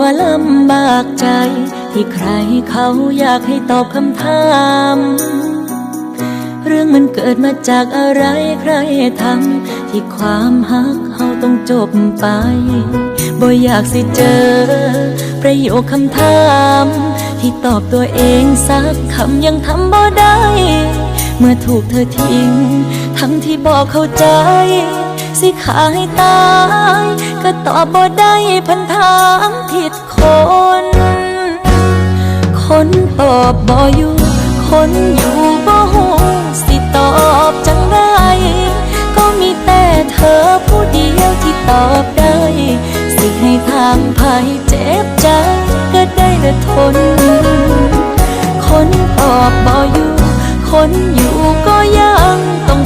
ว่าลำบากใจ ที่ใครเขาอยากให้ตอบคำถาม เรื่องมันเกิดมาจากอะไรใครทำที่ความฮักเฮาต้องจบไป บ่อยากสิเจอ ประโยคคำถาม ที่ตอบตัวเองสักคำยังทำบ่ได้ เมื่อถูกเธอทิ้ง ทั้งที่บอกเข้าใจ สิขาให้ตาย ก็ตอบบ่ได้พันถามผิดคน คนตอบบ่อยู่ คนอยู่บ่หูสิตอบจังได้ก็มีแต่เธอผู้เดียวที่ตอบได้ สิให้ทางภัยเจ็บใจ ก็ได้แต่ทน คนตอบบ่อยู่ คนอยู่ก็ยังต้อง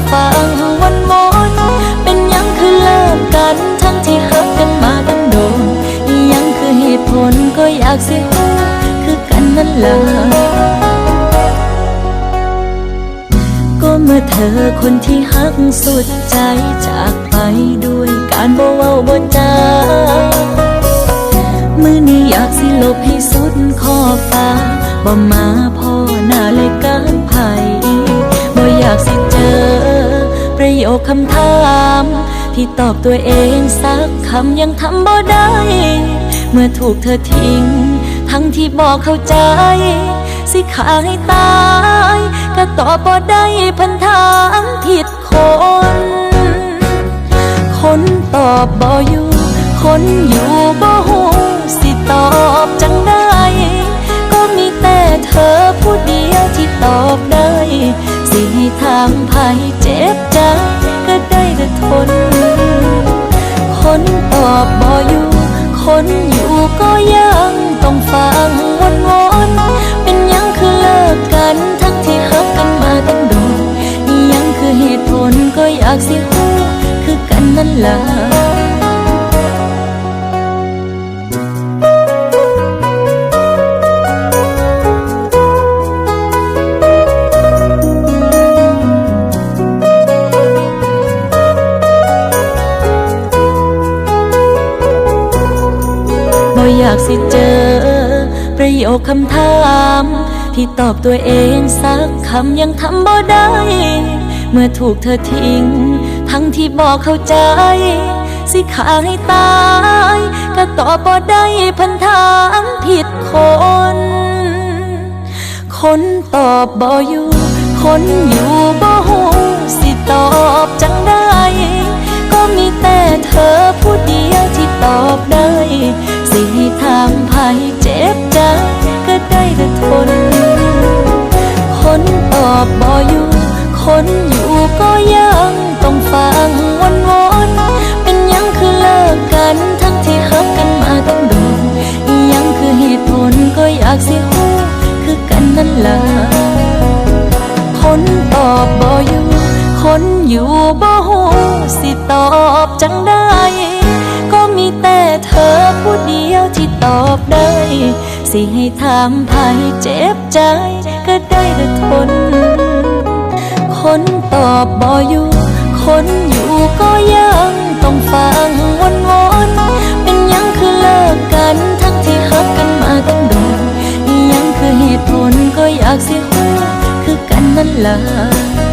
นนั่นล่ะก็เมื่อเธอคนที่หักสุดใจจากไปด้วยการบ่เว้าบ่จามือนี้อยากสิลบให้สุดขอฟ้าบ่มาพ่อหน้าเลยการไผ่บ่อยากสิเจอ ประโยคคำถามที่ตอบตัวเองสักคำยังทำบ่ได้ เมื่อถูกเธอทิ้ง ทั้งที่บอกเข้าใจ สิขาให้ตาย ก็ตอบบ่ได้พันถามผิดคน คนตอบบ่อยู่ คนอยู่บ่หูสิตอบจังได้ก็มีแต่เธอผู้เดียวที่ตอบได้ สิทางภัยเจ็บใจก็ได้แต่ทน คนตอบบ่อยู่ คนอยู่ก็ยังต้ ล่ะบ่อยากสิเจอ ประโยคคำถามที่ตอบตัวเองสักคำยังทำบ่ได้ เมื่อถูกเธอทิ้ง ทั้งที่บอกเข้าใจ สิขาให้ตาย ก็ตอบบ่ได้พันถามผิดคน คนตอบบ่อยู่ คนอยู่บ่หูสิตอบจังได้ ก็มีแต่เธอผู้เดียวที่ตอบได้ สิให้ทางภัยเจ็บใจก็ได้แต่ทน คนตอบบ่อยู่ คนอยู่ก็ยัง ล่ะคนตอบบ่อยู่ คนอยู่บ่หูสิตอบจังได้ ก็มีแต่เธอผู้เดียวที่ตอบได้ สิให้ทางภัยเจ็บใจ ก็ได้แต่ทน คนตอบบ่อยู่ คนอยู่ก็ยังต้องฟัง อยากสิรู้คือกันนั่นล่ะ